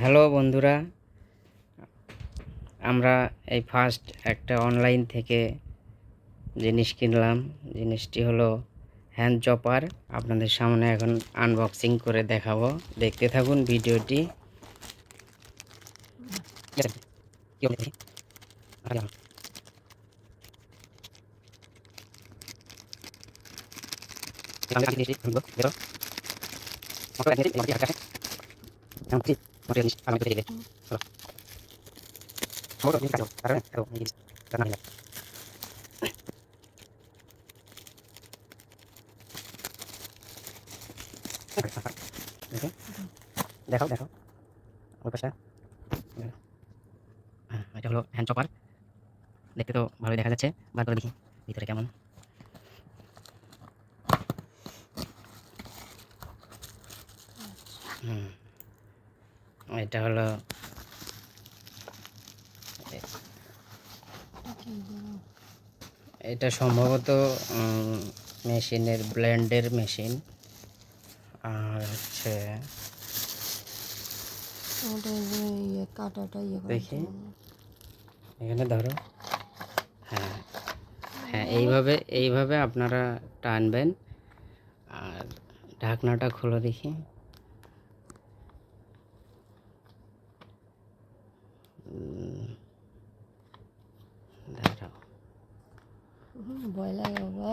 Hello বন্ধুরা, আমরা এই ফার্স্ট একটা অনলাইন থেকে জিনিস কিনলাম। জিনিসটি হলো হ্যান্ড চপার আপনাদের সামনে এখন আনবক্সিং করে দেখাবো। দেখতে থাকুন ভিডিওটি। দেখাও দেখাও ওই হ্যাঁ এটা হলো হ্যান্ড চপার দেখতে তো ভালোই দেখা যাচ্ছে বার করে দেখি ভিতরে কেমন হুম এটা হলো এটা সম্ভবত মেশিনের ব্লেন্ডের মেশিন। আর হচ্ছে ইয়ে ইয়ে দেখি। এখানে ধরো। হ্যাঁ হ্যাঁ। এইভাবে এইভাবে আপনারা টানবেন। আর ঢাকনাটা খুলে দেখি। ভয় লাগে বাবা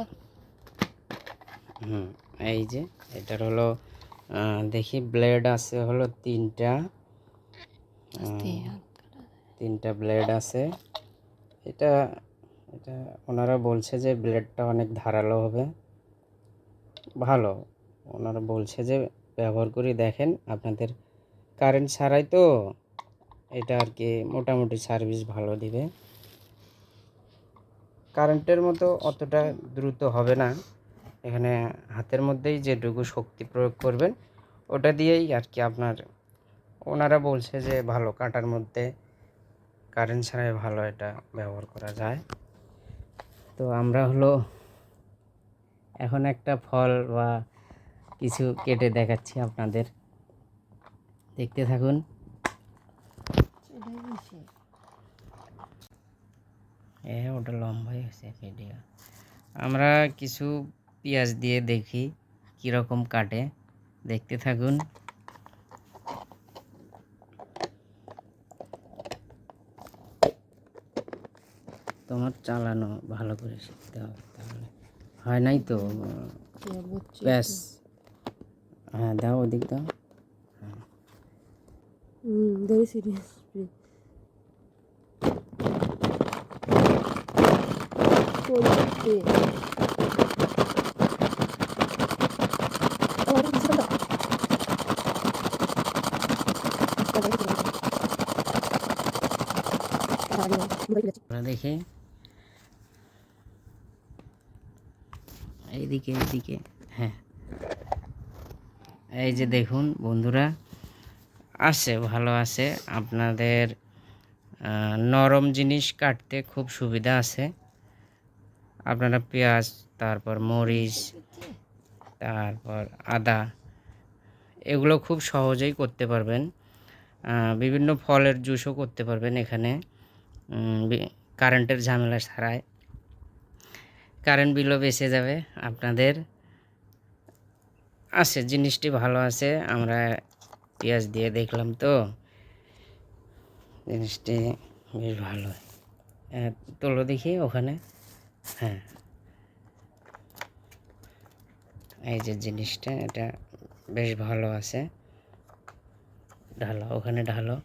হুম এই যে এটার হলো দেখি ব্লেড আছে হলো তিনটা। তিনটা ব্লেড আছে। এটা এটা ওনারা বলছে যে ব্লেডটা অনেক ধারালো হবে। ভালো ওনারা বলছে যে ব্যবহার করে দেখেন আপনাদের কারেন্ট ছাড়াই তো এটা আর কি মোটামুটি সার্ভিস ভালো দিবে। কারেন্টের মতো অতটা দ্রুত হবে না। এখানে হাতের মধ্যেই যেটুকু শক্তি প্রয়োগ করবেন, ওটা দিয়েই আর কি আপনার ওনারা বলছে যে ভালো কাটার মধ্যে কারেন্ট ছাড়াই ভালো এটা ব্যবহার করা যায়। তো আমরা হলো এখন একটা ফল বা কিছু কেটে দেখাচ্ছি আপনাদের। দেখতে থাকুন। এ ওটা লম্বাই হয়েছে ভিডিও আমরা কিছু পেঁয়াজ দিয়ে দেখি কীরকম কাটে। দেখতে থাকুন। তোমার চালানো ভালো করে শিখতে হবে তাহলে। হয় নাই তো? ব্যাস। হ্যাঁ দাও ওদিক দাও। হুম আমরা দেখি। এইদিকে এইদিকে হ্যাঁ। এই যে দেখুন বন্ধুরা, আছে, ভালো আছে। আপনাদের নরম জিনিস কাটতে খুব সুবিধা আছে। আপনারা পেঁয়াজ, তারপর মরিচ, তারপর আদা, এগুলো খুব সহজেই করতে পারবেন। বিভিন্ন ফলের জুসও করতে পারবেন এখানে। কারেন্টের ঝামেলা ছাড়াই। কারেন্ট বিলও বেঁচে যাবে, আপনাদের আছে, জিনিসটি ভালো আছে, আমরা পেঁয়াজ দিয়ে দেখলাম তো। জিনিসটি বেশ ভালো। তোলো দেখি ওখানে। হ্যাঁ। এই যে জিনিসটা, এটা বেশ ভালো আছে। ঢালো ওখানে ঢালো।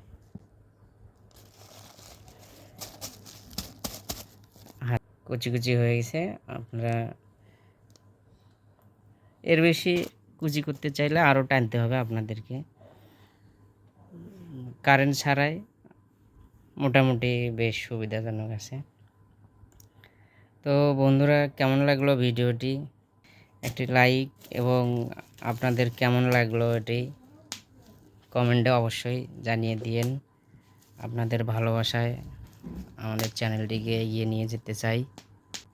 হ্যাঁ কুচি কুচি হয়ে গেছে, আপনারা এর বেশি কুচি করতে চাইলে আরও টানতে হবে আপনাদেরকে। কারেন্ট ছাড়াই মোটামুটি বেশ সুবিধাজনক আছে। তো বন্ধুরা, কেমন লাগল ভিডিওটি? একটি লাইক এবং আপনাদের কেমন লাগল এটি? কমেন্টে অবশ্যই জানিয়ে দিয়েন। আপনাদের ভালোবাসায় আমাদের চ্যানেলটিকে এগিয়ে নিয়ে যেতে চাই।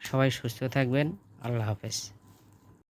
সবাই সুস্থ থাকবেন। আল্লাহ হাফেজ।